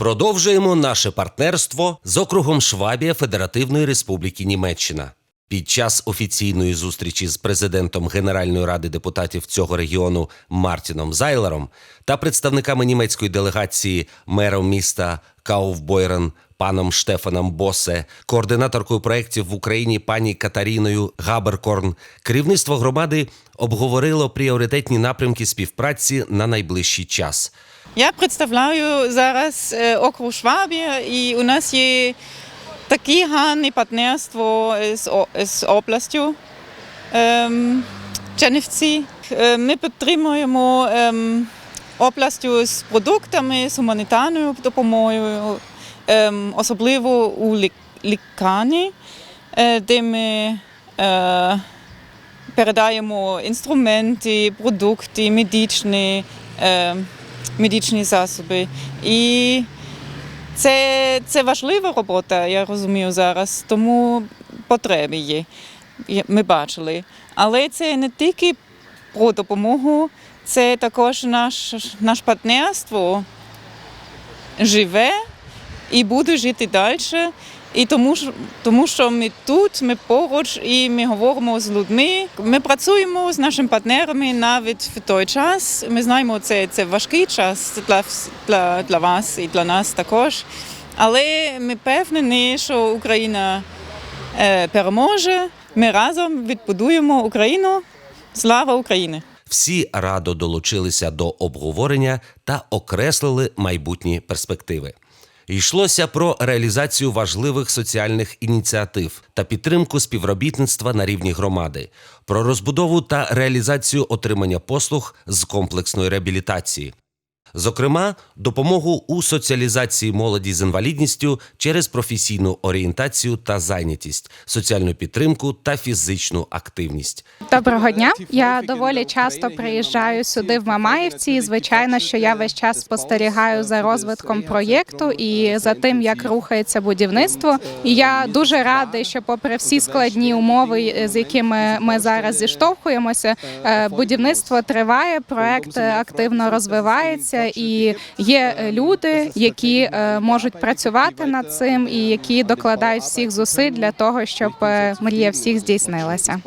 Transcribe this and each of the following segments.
Продовжуємо наше партнерство з округом Швабія Федеративної Республіки Німеччина. Під час офіційної зустрічі з президентом Генеральної ради депутатів цього регіону Мартіном Зайлером та представниками німецької делегації мером міста Кауфбойрен паном Штефаном Босе, координаторкою проєктів в Україні пані Катаріною Габеркорн, керівництво громади обговорило пріоритетні напрямки співпраці на найближчий час. Я представляю зараз е, округ Швабія, і у нас є таке гарне партнерство з, з областю ем, Чернівці. Е, Ми підтримуємо ем, областю з продуктами, з гуманітарною допомогою, ем, особливо у лік- лікарні, е, де ми е, передаємо інструменти, продукти, медичні, е, медичні засоби. І це, це важлива робота, я розумію зараз, тому потреби є. Ми бачили. Але це не тільки про допомогу, це також наш, наш партнерство живе і буде жити далі. І тому, ж- тому що ми тут, ми поруч, і ми говоримо з людьми. Ми працюємо з нашими партнерами навіть в той час. Ми знаємо, це, це важкий час для, для, для вас і для нас також. Але ми впевнені, що Україна е, переможе. Ми разом відбудуємо Україну. Слава Україні! Всі радо долучилися до обговорення та окреслили майбутні перспективи. Йшлося про реалізацію важливих соціальних ініціатив та підтримку співробітництва на рівні громади, про розбудову та реалізацію отримання послуг з комплексної реабілітації. Зокрема, допомогу у соціалізації молоді з інвалідністю через професійну орієнтацію та зайнятість, соціальну підтримку та фізичну активність. Доброго дня. Я доволі часто приїжджаю сюди в Мамаївці. І, звичайно, що я весь час спостерігаю за розвитком проєкту і за тим, як рухається будівництво. І я дуже радий, що, попри всі складні умови, з якими ми зараз зіштовхуємося, е, будівництво триває, проект активно розвивається, і є е, люди, які е, можуть працювати над цим, і які докладають всіх зусиль для того, щоб е, мрія всіх здійснилася.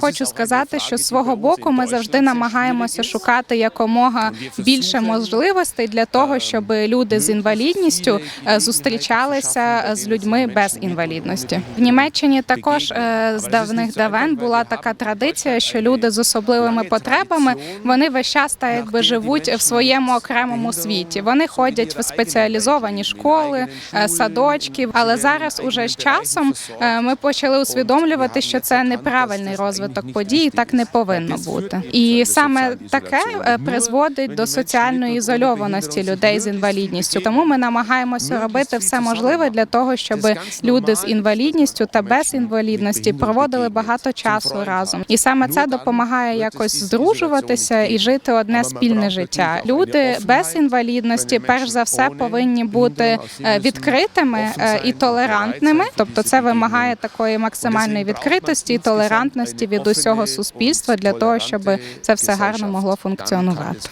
Хочу сказати, що з свого боку ми завжди намагаємося шукати якомога більше можливостей для того, щоб люди з інвалідністю е, зустрічалися з людьми без інвалідності. В Німеччині також е, з давних давен була така традиція, що люди з особливими потребами вони весь час так якби живуть в своєму окремому світі. Вони ходять в спеціалізовані школи, е, садочки. Але зараз уже з часом е, ми почали усвідомлювати, що це неправильний розвиток подій, і так не повинно бути. І саме таке е, призводить до соціальної ізольованості людей з інвалідністю. Тому ми намагаємося робити все можливе для того, щоб люди з інвалідністю та без інвалідності проводили багато часу разом. І саме це допомагає якось здружуватися і жити одне спільне життя. Люди без інвалідності, перш за все, повинні бути е, відкритими е, і толерантними. Тобто, це вимагає такої максимальної відкритості і толерантності від усього суспільства для того, щоб це все гарно могло функціонувати.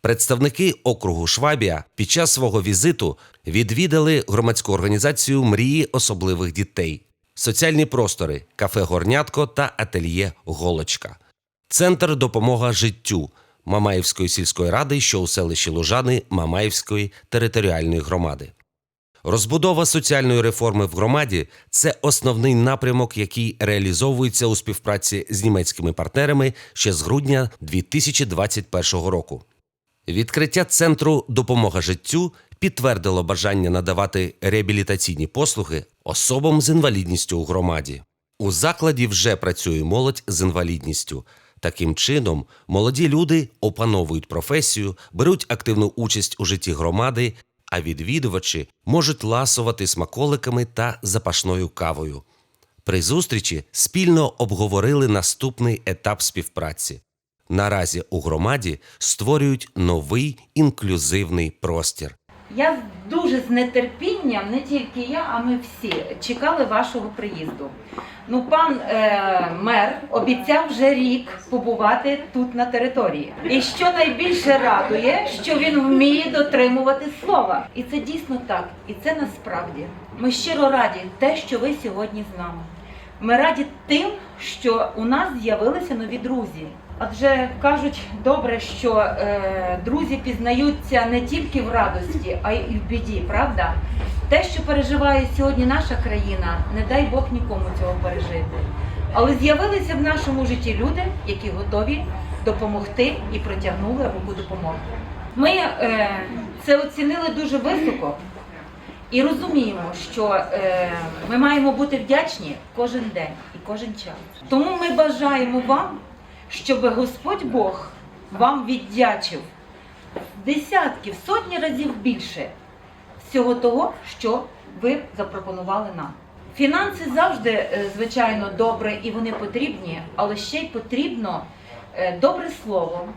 Представники округу Швабія під час свого візиту відвідали громадську організацію мрії особливих дітей, соціальні простори, кафе Горнятко та ательє Голочка, центр допомога життю Мамаївської сільської ради, що у селищі Лужани Мамаївської територіальної громади. Розбудова соціальної реформи в громаді це основний напрямок, який реалізовується у співпраці з німецькими партнерами ще з грудня 2021 року. Відкриття центру допомога життю підтвердило бажання надавати реабілітаційні послуги особам з інвалідністю у громаді. У закладі вже працює молодь з інвалідністю. Таким чином, молоді люди опановують професію, беруть активну участь у житті громади, а відвідувачі можуть ласувати смаколиками та запашною кавою. При зустрічі спільно обговорили наступний етап співпраці. Наразі у громаді створюють новий інклюзивний простір. Я дуже з нетерпінням, не тільки я, а ми всі чекали вашого приїзду. Ну, пан е, мер обіцяв вже рік побувати тут на території. І що найбільше радує, що він вміє дотримувати слова. І це дійсно так, і це насправді. Ми щиро раді те, що ви сьогодні з нами. Ми раді тим, що у нас з'явилися нові друзі. Адже кажуть добре, що е, друзі пізнаються не тільки в радості, а й в біді, правда? Те, що переживає сьогодні наша країна, не дай Бог нікому цього пережити. Але з'явилися в нашому житті люди, які готові допомогти і протягнули руку допомоги. Ми е, це оцінили дуже високо і розуміємо, що е, ми маємо бути вдячні кожен день і кожен час. Тому ми бажаємо вам, щоб Господь Бог вам віддячив десятки, сотні разів більше всього того, що ви запропонували нам. Фінанси завжди, е, звичайно, добре і вони потрібні, але ще й потрібно е, добре слово,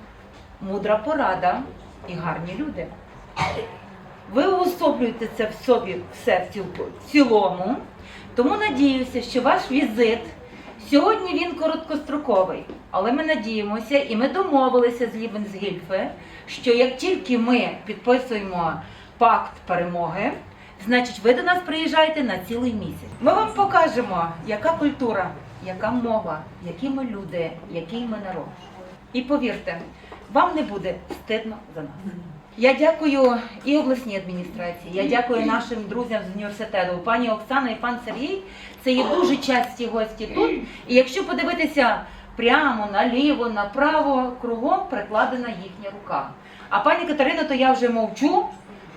мудра порада і гарні люди. Ви уособлюєте це в собі все в цілому. Тому надіюся, що ваш візит сьогодні він короткостроковий, але ми надіємося і ми домовилися з Лібенсгільфе, що як тільки ми підписуємо пакт перемоги, значить ви до нас приїжджаєте на цілий місяць. Ми вам покажемо, яка культура, яка мова, які ми люди, який ми народ. І повірте, вам не буде стидно за нас. Я дякую і обласній адміністрації. Я дякую нашим друзям з університету. Пані Оксана і пан Сергій. Це є дуже часті гості тут. І якщо подивитися прямо наліво, направо, кругом прикладена їхня рука. А пані Катерина, то я вже мовчу,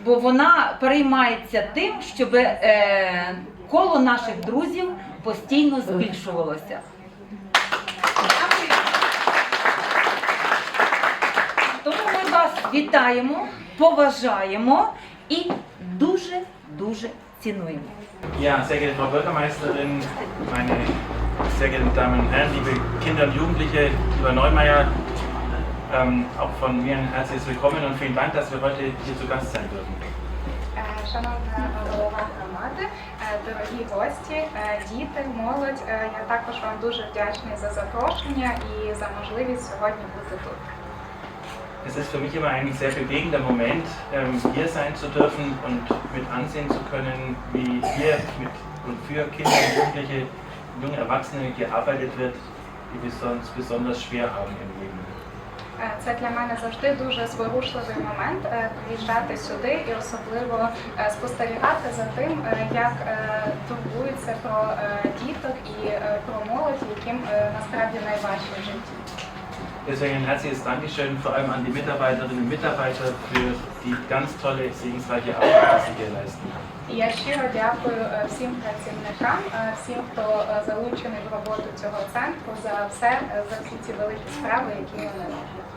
бо вона переймається тим, щоб е, коло наших друзів постійно збільшувалося. Тому ми вас вітаємо, поважаємо і дуже дуже цінуємо. Ja, sehr geehrte Frau Bürgermeisterin, meine sehr geehrten Damen und Herren, liebe Kinder und Jugendliche, lieber Neumeier, ähm, auch von mir ein herzliches Willkommen und vielen Dank, dass wir heute hier zu Gast sein dürfen. Е, Шановна голова громади, е, дорогі гості, е, діти, молодь. е, Я також вам дуже вдячний за запрошення і за можливість сьогодні бути тут. Es ist für mich immer ein sehr bewegender Moment, ähm, hier sein zu dürfen und mit ansehen zu können, wie hier mit und für Kinder und Jugendliche, junge Erwachsene gearbeitet wird, die besonders, besonders schwer haben im Leben. Е, Це для мене завжди дуже зворушливий момент е, приїжджати сюди і особливо е, спостерігати за тим, е, як е, турбуються про е, діток і е, про молодь, яким е, насправді найважче в житті. Deswegen ein herzliches Dankeschön vor allem an die Mitarbeiterinnen und Mitarbeiter für die ganz tolle, segensreiche Arbeit, die sie hier leisten. І Я щиро дякую е, всім працівникам, е, всім, хто е, залучений в роботу цього центру за все, е, за всі ці великі справи, які вони роблять.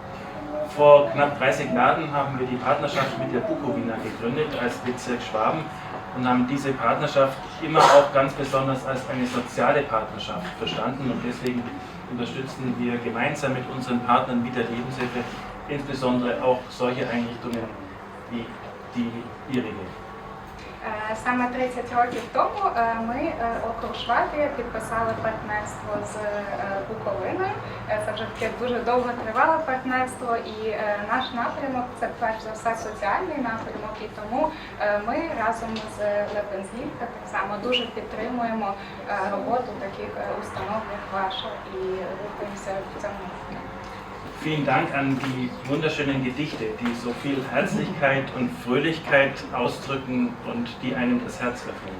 Vor knapp 30 Jahren haben wir die Partnerschaft mit der Bukowina gegründet als Bezirk Schwaben und haben diese Partnerschaft immer auch ganz besonders als eine soziale Partnerschaft verstanden und deswegen unterstützen wir gemeinsam mit unseren Partnern wie der Lebenshilfe insbesondere auch solche Einrichtungen wie die ihrige. Е, Саме 30 років тому е, ми е, округ Швабія підписали партнерство з Буковиною. Це вже таке дуже довго тривале партнерство, і наш напрямок це перш за все соціальний напрямок. І тому ми разом з Лепензлівка так само дуже підтримуємо роботу таких установ, як ваша, і рухаємося. Vielen Dank an die wunderschönen Gedichte, die so viel Herzlichkeit und Fröhlichkeit ausdrücken und die einem das Herz öffnen.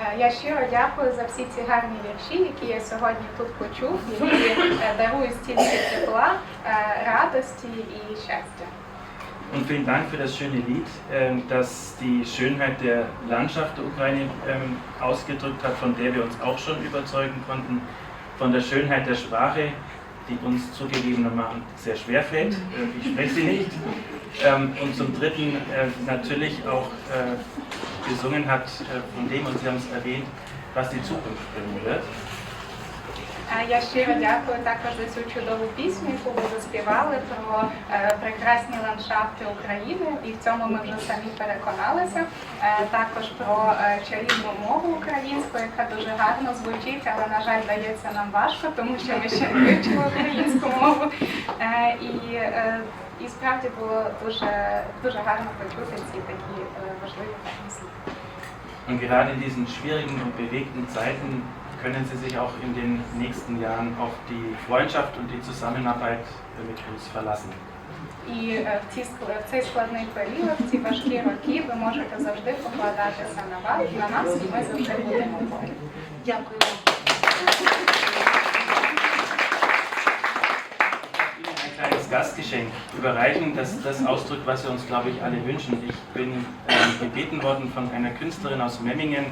Е, Я щиро дякую за всі ці гарні вірші, які я сьогодні тут почув, які е, дарують стільки тепла, е, радості і щастя. Und vielen Dank für das schöne Lied, ähm, das die Schönheit der Landschaft der Ukraine ähm, ausgedrückt hat, von der wir uns auch schon überzeugen konnten, von der Schönheit der Sprache, die uns zugegebenermaßen sehr schwer fällt. Äh, Ich spreche sie nicht. Ähm, Und zum Dritten äh, natürlich auch äh, gesungen hat, von dem, und Sie haben es erwähnt, was die Zukunft bringen wird. Я щиро дякую також за цю чудову пісню, яку ви заспівали про е, прекрасні ландшафти України, і в цьому ми вже самі переконалися. Е, Також про е, чарівну мову українську, яка дуже гарно звучить, але на жаль дається нам важко, тому що ми ще не вивчили українську мову. І, і справді було дуже дуже гарно почути ці такі важливі пісні. Und gerade in diesen schwierigen und bewegten Zeiten können Sie sich auch in den nächsten Jahren auf die Freundschaft und die Zusammenarbeit mit uns verlassen. І е, в ці ск- в цей складний період, в ці важкі роки, ви можете завжди покладатися на вас, на нас, і ми завжди будемо поряд. Дякую. Ihnen ein kleines Gastgeschenk überreichen, das das ausdrückt, was wir uns, glaube ich, alle wünschen. Ich bin ähm, gebeten worden von einer Künstlerin aus Memmingen,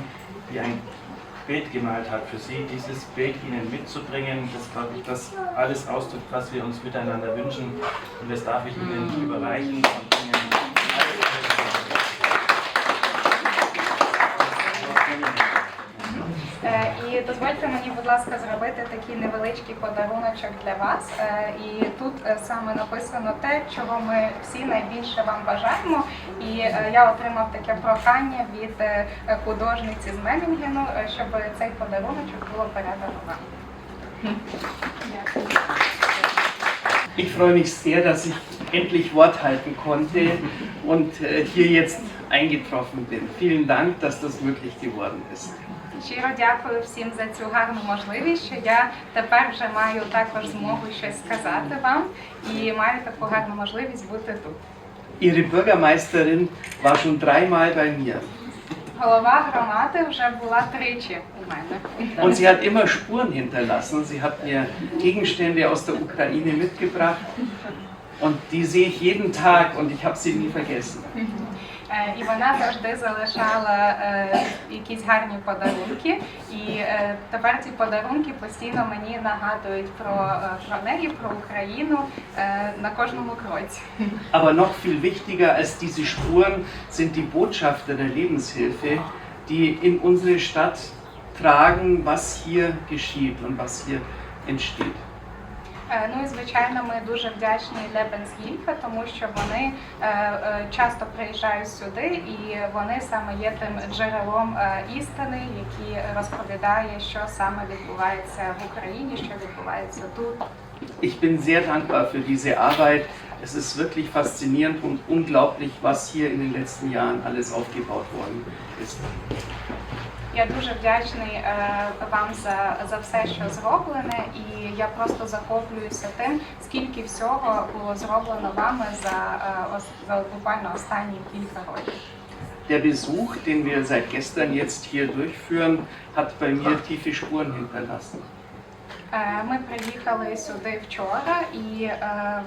die ein Bild gemalt hat für Sie, dieses Bild Ihnen mitzubringen. Das, glaube ich, das alles ausdrückt, was wir uns miteinander wünschen. Und das darf ich Ihnen überreichen. Дозвольте мені, будь ласка, зробити такий невеличкий подаруночок для вас. Е, І тут е, саме написано те, чого ми всі найбільше вам бажаємо. І е, я отримав таке прохання від художниці з Мемінгену, щоб цей подаруночок було передано вам. Ich freue mich sehr, dass ich endlich Wort halten konnte und äh, hier jetzt eingetroffen bin. Vielen Dank, dass das möglich geworden ist. Щиро дякую всім за цю гарну можливість, що я тепер вже маю також змогу щось сказати вам і маю таку гарну можливість бути тут. Ihre Bürgermeisterin war schon dreimal bei mir Голова громади вже була тричі у мене. und sie hat immer Spuren hinterlassen. Sie hat mir Gegenstände aus der Ukraine mitgebracht und die sehe ich jeden Tag und ich habe sie nie vergessen. Е, І вона завжди залишала е, якісь гарні подарунки. І е, тепер ці подарунки постійно мені нагадують про, е, про неї, про Україну е, на кожному кроці. Aber noch viel wichtiger als diese Spuren sind die Botschafter der Lebenshilfe, die in unsere Stadt tragen, was hier geschieht und was hier entsteht. Е, Ну і звичайно, ми дуже вдячні Лебенсгільфе, тому що вони е, е, часто приїжджають сюди, і вони саме є тим джерелом істини, який розповідає, що саме відбувається в Україні, що відбувається тут. Ich bin sehr dankbar für diese Arbeit. Es ist wirklich faszinierend und unglaublich, was hier in den letzten Jahren alles aufgebaut worden ist. Я дуже вдячний е, вам за, за все, що зроблене, і я просто захоплююся тим, скільки всього було зроблено вами за, е, за буквально останні кілька років. Der Besuch, den wir seit gestern jetzt hier durchführen, hat bei mir tiefe Spuren hinterlassen. Е, Ми приїхали сюди вчора, і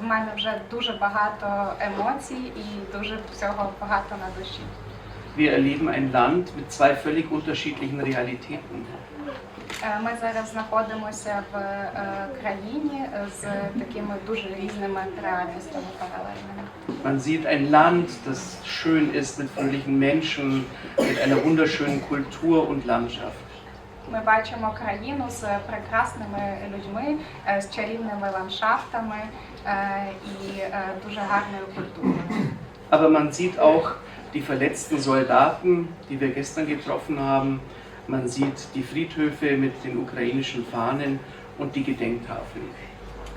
в мене вже дуже багато емоцій і дуже всього багато на душі. Wir erleben ein Land mit zwei völlig unterschiedlichen Realitäten. Е, Ми зараз знаходимося в е, країні з такими дуже різними реальностями паралельними. Man sieht ein Land, das schön ist mit fröhlichen Menschen, mit einer wunderschönen Kultur und Landschaft. Ми бачимо країну з прекрасними людьми, е, з чарівними ландшафтами е, і е, дуже гарною культурою. Aber man sieht auch die verletzten Soldaten, die wir gestern getroffen haben. Man sieht die Friedhöfe mit den ukrainischen Fahnen und die Gedenktafeln.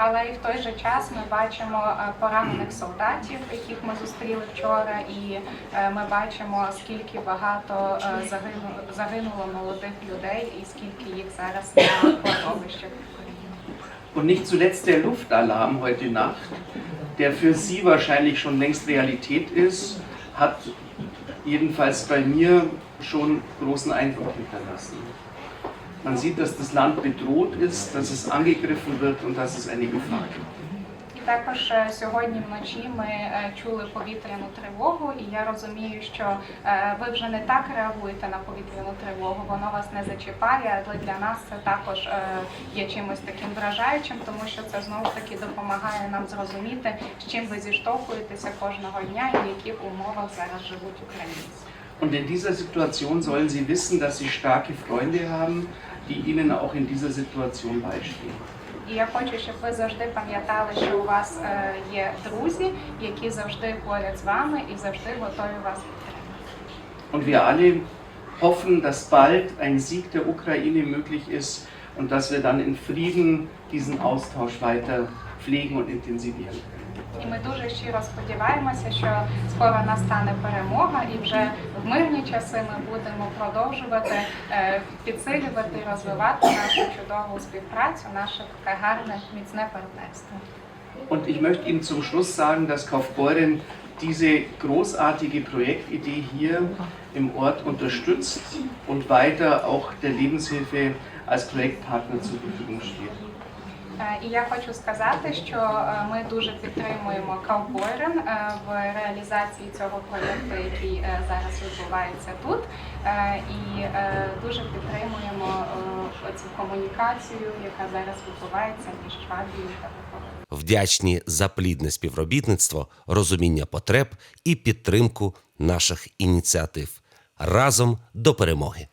Але і в той же час ми бачимо е, поранених солдатів, яких ми зустріли вчора, і е, ми бачимо, скільки багато е, загинуло, загинуло молодих людей, і скільки їх зараз на кладовищах в Україні. Und nicht zuletzt der Luftalarm heute Nacht, der für Sie wahrscheinlich schon längst Realität ist, hat jedenfalls bei mir schon großen Eindruck hinterlassen. Man sieht, dass das Land bedroht ist, dass es angegriffen wird und dass es eine Gefahr gibt. Також е, сьогодні вночі ми е, чули повітряну тривогу, і я розумію, що е, ви вже не так реагуєте на повітряну тривогу, воно вас не зачіпає, але для нас це також є чимось таким вражаючим, тому що це знову таки допомагає нам зрозуміти, з чим ви зіштовхуєтеся кожного дня і в яких умовах зараз живуть українці. Und in dieser Situation sollen Sie wissen, dass Sie starke Freunde haben, die Ihnen auch in dieser Situation beistehen. І я хочу, щоб ви завжди пам'ятали, що у вас е, є друзі, які завжди поряд з вами і завжди готові вас підтримати. Und wir alle hoffen, dass bald ein Sieg der Ukraine möglich ist und dass wir dann in Frieden diesen Austausch weiter pflegen und intensivieren können. І ми дуже щиро сподіваємося, що скоро настане перемога, і вже в мирні часи ми будемо продовжувати е, підсилювати і розвивати нашу чудову співпрацю, наше таке гарне міцне партнерство. Und ich möchte Ihnen zum Schluss sagen, dass Kaufbeuren diese großartige Projektidee hier im Ort unterstützt und weiter auch der Lebenshilfe als Projektpartner zur Verfügung steht. Е, І я хочу сказати, що е, ми дуже підтримуємо Кавбойрен в реалізації цього проєкту, який е, зараз відбувається тут, і дуже підтримуємо цю комунікацію, яка зараз відбувається між Швабією та Буковиною. Вдячні за плідне співробітництво, розуміння потреб і підтримку наших ініціатив разом до перемоги.